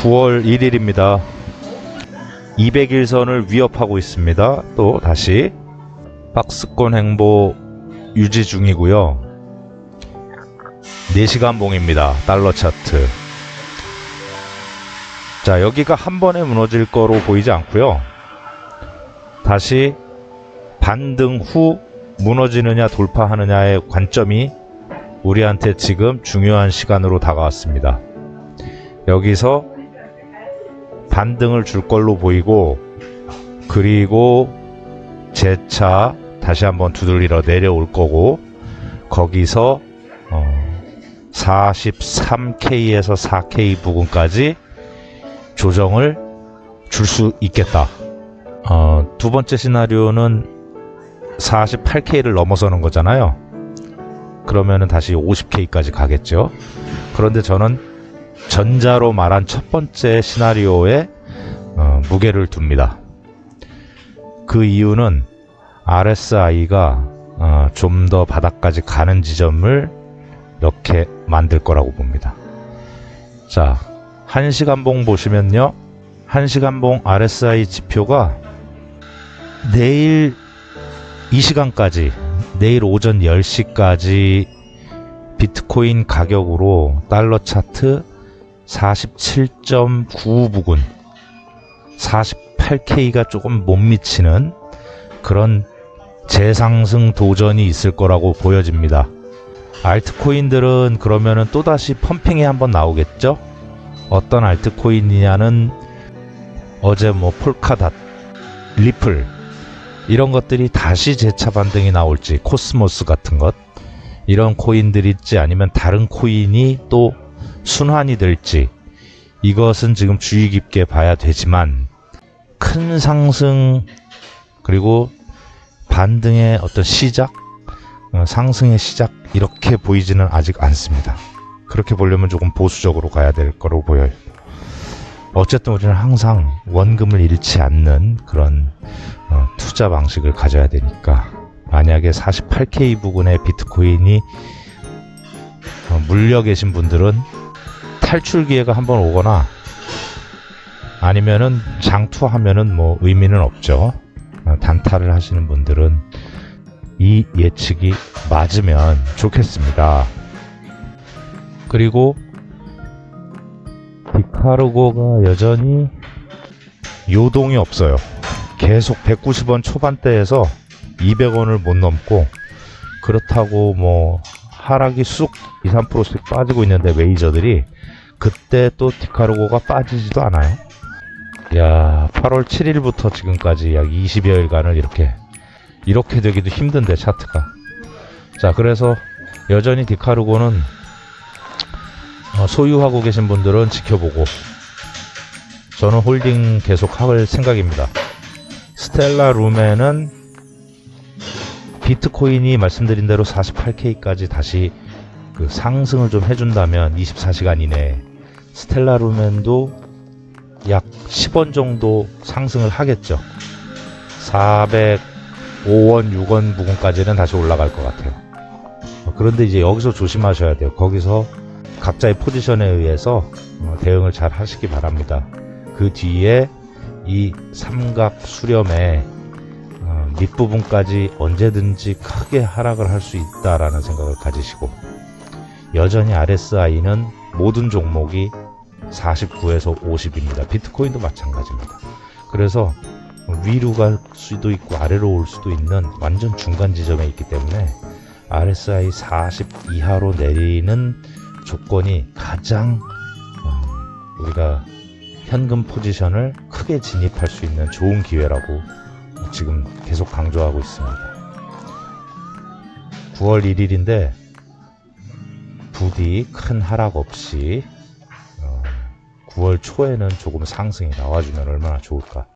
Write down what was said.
9월 1일입니다. 200일선을 위협하고 있습니다. 또 다시 박스권 행보 유지 중이고요. 4시간 봉입니다. 달러 차트. 자, 여기가 한 번에 무너질 거로 보이지 않고요. 다시 반등 후 무너지느냐 돌파하느냐의 관점이 우리한테 지금 중요한 시간으로 다가왔습니다. 여기서 반등을 줄 걸로 보이고 그리고 재차 다시 한번 두들리러 내려올 거고 거기서 어, 43K에서 4K 부근까지 조정을 줄 수 있겠다. 어, 두 번째 시나리오는 48K를 넘어서는 거잖아요. 그러면은 다시 50K까지 가겠죠. 그런데 저는 전자로 말한 첫 번째 시나리오에 어, 무게를 둡니다. 그 이유는 RSI가 어, 좀 더 바닥까지 가는 지점을 이렇게 만들 거라고 봅니다. 자, 1시간봉 보시면요. 1시간봉 RSI 지표가 내일 이 시간까지 내일 오전 10시까지 비트코인 가격으로 달러 차트 47.9 부근 48K가 조금 못 미치는 그런 재상승 도전이 있을 거라고 보여집니다. 알트코인들은 그러면은 또다시 펌핑이 한번 나오겠죠? 어떤 알트코인이냐는 어제 뭐 폴카닷, 리플 이런 것들이 다시 재차 반등이 나올지 코스모스 같은 것 이런 코인들일지 아니면 다른 코인이 또 순환이 될지 이것은 지금 주의 깊게 봐야 되지만 큰 상승 그리고 반등의 어떤 시작 어, 상승의 시작 이렇게 보이지는 아직 않습니다. 그렇게 보려면 조금 보수적으로 가야 될 거로 보여요. 어쨌든 우리는 항상 원금을 잃지 않는 그런 어, 투자 방식을 가져야 되니까 만약에 48K 부근의 비트코인이 어, 물려 계신 분들은 탈출 기회가 한번 오거나 아니면은 장투하면은 뭐 의미는 없죠. 어, 단타를 하시는 분들은 이 예측이 맞으면 좋겠습니다. 그리고 디카르고가 여전히 요동이 없어요. 계속 190원 초반대에서 200원을 못 넘고 그렇다고 뭐 하락이 쑥 2, 3%씩 빠지고 있는데 메이저들이 그때 또 디카르고가 빠지지도 않아요. 야, 8월 7일부터 지금까지 약 20여일간을 이렇게 이렇게 되기도 힘든데 차트가. 자, 그래서 여전히 디카르고는 어, 소유하고 계신 분들은 지켜보고 저는 홀딩 계속 할 생각입니다. 스텔라 룸에는 비트코인이 말씀드린 대로 48K까지 다시 그 상승을 좀 해준다면 24시간 이내에 스텔라 룸엔도 약 10원 정도 상승을 하겠죠. 405원, 6원 부근까지는 다시 올라갈 것 같아요. 어, 그런데 이제 여기서 조심하셔야 돼요. 거기서 각자의 포지션에 의해서 어, 대응을 잘 하시기 바랍니다. 그 뒤에 이 삼각 수렴의 어, 밑부분까지 언제든지 크게 하락을 할 수 있다라는 생각을 가지시고 여전히 RSI는 모든 종목이 49에서 50입니다. 비트코인도 마찬가지입니다. 그래서 위로 갈 수도 있고 아래로 올 수도 있는 완전 중간 지점에 있기 때문에 RSI 40 이하로 내리는 조건이 가장 어, 우리가 현금 포지션을 크게 진입할 수 있는 좋은 기회라고 지금 계속 강조하고 있습니다. 9월 1일인데 부디 큰 하락 없이 어, 9월 초에는 조금 상승이 나와주면 얼마나 좋을까.